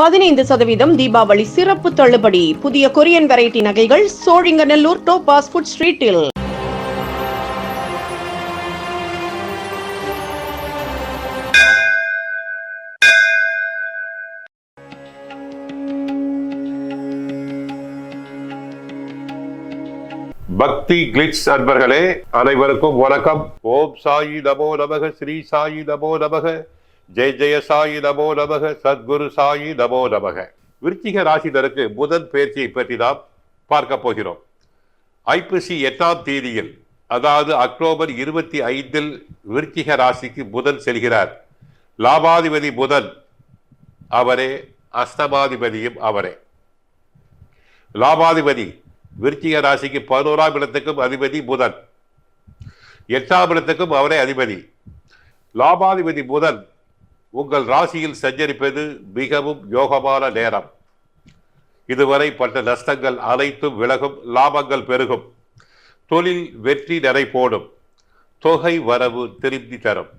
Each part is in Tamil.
பதினைந்து சதவீதம் தீபாவளி சிறப்பு தள்ளுபடி. புதிய கொரியன் வெரைட்டி நகைகள் சோழிங்கநல்லூர் டோபாஸ் ஃபுட் ஸ்ட்ரீட்டில். பக்தி கிளிட்ஸ் அன்பர்களே அனைவருக்கும் வணக்கம். ஓம் சாயி நமோ நமக ஸ்ரீ சாயி நமோ நமக. ஜெய ஜெய சாயி நமோ நமக சத்குரு சாயி நமோ நமக. விருச்சிக ராசினருக்கு புதன் பயிற்சியை பற்றி நாம் பார்க்க போகிறோம். ஐப்பசி எட்டாம் தேதியில் அதாவது அக்டோபர் இருபத்தி ஐந்தில் விருச்சிக ராசிக்கு புதன் செல்கிறார். லாபாதிபதி புதன் அவரே அஸ்தமாதிபதியும் அவரே. லாபாதிபதி விருச்சிக ராசிக்கு பதினோராம் இடத்துக்கும் அதிபதி புதன். எட்டாம் இடத்துக்கும் அவரே அதிபதி. லாபாதிபதி புதன் உங்கள் ராசியில் சஞ்சரிப்பது மிகவும் யோகமான நேரம். இதுவரை பட்ட நஷ்டங்கள் அனைத்தும் விலகும் லாபங்கள் பெருகும். தொழில் வெற்றி நடை போடும். தொகை வரவு திரும்பி தரும்.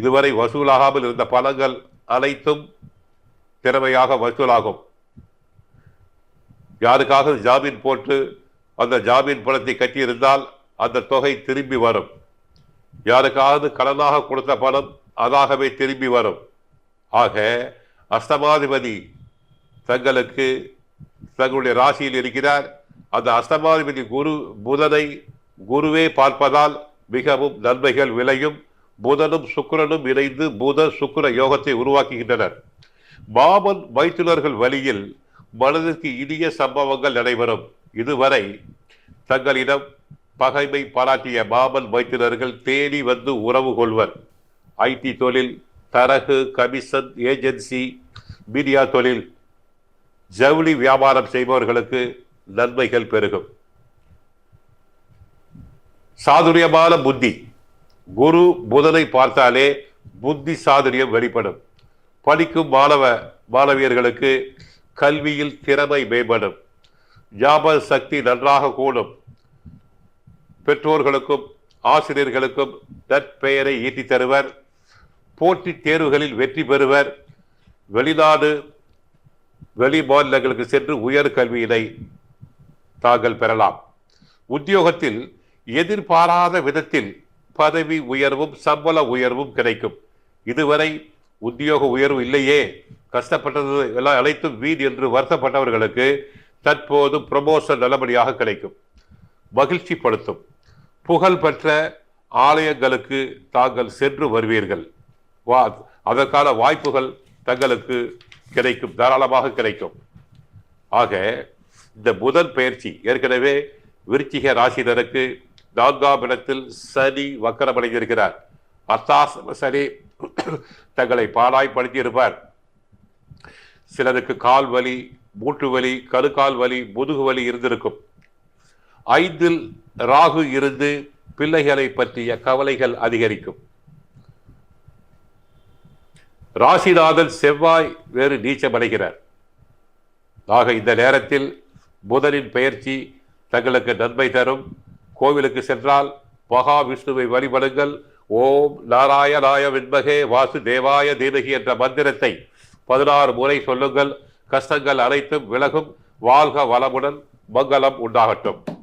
இதுவரை வசூலாகாமல் இருந்த பணங்கள் அனைத்தும் திறமையாக வசூலாகும். யாருக்காக ஜாமீன் போட்டு அந்த ஜாமீன் பணத்தை கட்டியிருந்தால் அந்த தொகை திரும்பி வரும். யாருக்காவது கடனாக கொடுத்த பணம் அதாகவே திரும்பி வரும். ஆக அஸ்தமாதிபதி தங்களுக்கு தங்களுடைய ராசியில் இருக்கிறார். அந்த அஸ்தமாதிபதி குரு புதனை குருவே பார்ப்பதால் மிகவும் நன்மைகள் விளையும். புதனும் சுக்கரனும் இணைந்து புத சுக்கர யோகத்தை உருவாக்குகின்றனர். மாமன் மைத்துனர்கள் வழியில் மனதிற்கு இனிய சம்பவங்கள் நடைபெறும். இதுவரை தங்களிடம் பகைமை பாராட்டிய மாமன் வைத்திரர்கள் தேடி வந்து உறவு கொள்வர். ஐடி தொழில் தரகு கமிஷன் ஏஜென்சி மீடியா தொழில் ஜவுளி வியாபாரம் செய்பவர்களுக்கு நன்மைகள் பெருகும். சாதுரியமான புத்தி. குரு புதனை பார்த்தாலே புத்தி சாதுரியம் வெளிப்படும். படிக்கும் மாணவ மாணவியர்களுக்கு கல்வியில் திறமை மேம்படும். ஞாபக சக்தி நன்றாக கூடும். பெற்றோர்களுக்கும் ஆசிரியர்களுக்கும் நற்பெயரை ஈட்டித் தருவர். போட்டித் தேர்வுகளில் வெற்றி பெறுவர். வெளிநாடு வெளி மாநிலங்களுக்கு சென்று உயர் கல்வியினை தாங்கள் பெறலாம். உத்தியோகத்தில் எதிர்பாராத விதத்தில் பதவி உயர்வும் சம்பள உயர்வும் கிடைக்கும். இதுவரை உத்தியோக உயர்வு இல்லையே. கஷ்டப்பட்டது எல்லாம் அனைத்தும் வீண் என்று வருத்தப்பட்டவர்களுக்கு தற்போது ப்ரமோஷன் நல்லபடியாக கிடைக்கும். மகிழ்ச்சிப்படுத்தும். படுத்தும் புகழ்பெற்ற ஆலயங்களுக்கு தாங்கள் சென்று வருவீர்கள். வா அதற்கான வாய்ப்புகள் தங்களுக்கு கிடைக்கும் தாராளமாக கிடைக்கும். ஆக இந்த புதன் பயிற்சி ஏற்கனவே விருச்சிக ராசினருக்கு நான்காம் இடத்தில் சனி வக்கரமடைந்திருக்கிறார் அர்த்தாசிரம சனி தங்களை பாடாய்படுத்தி இருப்பார். சிலருக்கு கால் வலி மூட்டு வலி கருக்கால் வலி முதுகு வலி இருந்திருக்கும். ஐந்தில் ராகு இருந்து பிள்ளைகளை பற்றிய கவலைகள் அதிகரிக்கும். ராசிநாதன் செவ்வாய் வேறு நீச்சமடைகிறார். ஆக இந்த நேரத்தில் புதனின் பெயர்ச்சி தங்களுக்கு நன்மை தரும். கோவிலுக்கு சென்றால் மகா விஷ்ணுவை வழிபடுங்கள். ஓம் நாராயணாய விண்மகே வாசு தேவாய தீனகி என்ற மந்திரத்தை பதினாறு முறை சொல்லுங்கள். கஷ்டங்கள் அனைத்தும் விலகும். வாழ்க வளமுடன் மங்களம் உண்டாகட்டும்.